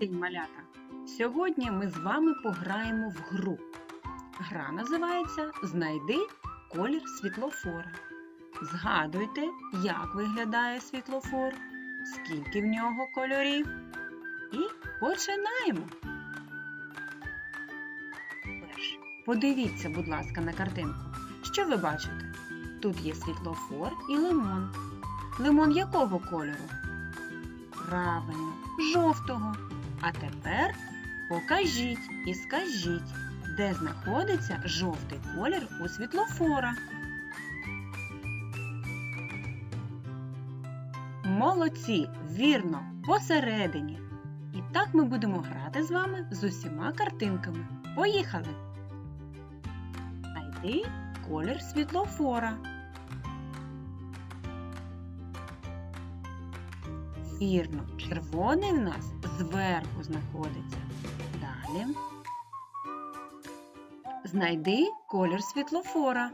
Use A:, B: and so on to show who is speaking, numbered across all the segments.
A: день, малята! Сьогодні ми з вами пограємо в гру. Гра називається Знайди колір світлофора. Згадуйте, як виглядає світлофор, скільки в нього кольорів. І починаємо. Подивіться, будь ласка, на картинку. Що ви бачите? Тут є світлофор і лимон. Лимон якого кольору? Правильно, жовтого. А тепер покажіть і скажіть, де знаходиться жовтий колір у світлофора. Молодці, вірно, посередині. І так ми будемо грати з вами з усіма картинками. Поїхали! Знайди колір світлофора. Вірно, червоний в нас зверху знаходиться. Далі. Знайди колір світлофора.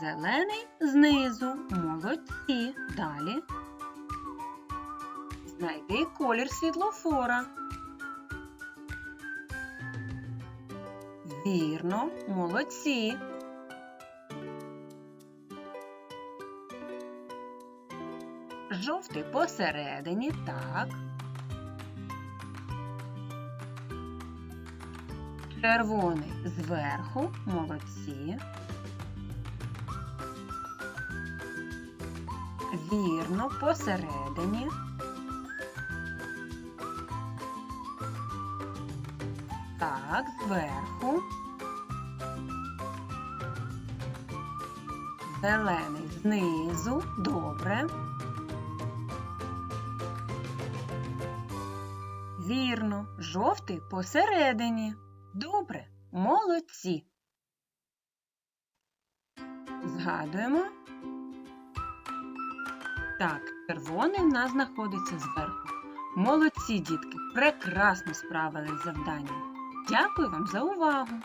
A: Зелений знизу. Молодці. Далі. Знайди колір світлофора. Вірно, молодці. Жовтий посередині, так. Червоний зверху, молодці. Вірно, посередині. Так, зверху. Зелений знизу. Добре. Вірно, жовтий посередині. Добре, молодці. Згадуємо. Так, червоний в нас знаходиться зверху. Молодці, дітки, прекрасно справились завданням. Дякую вам за увагу!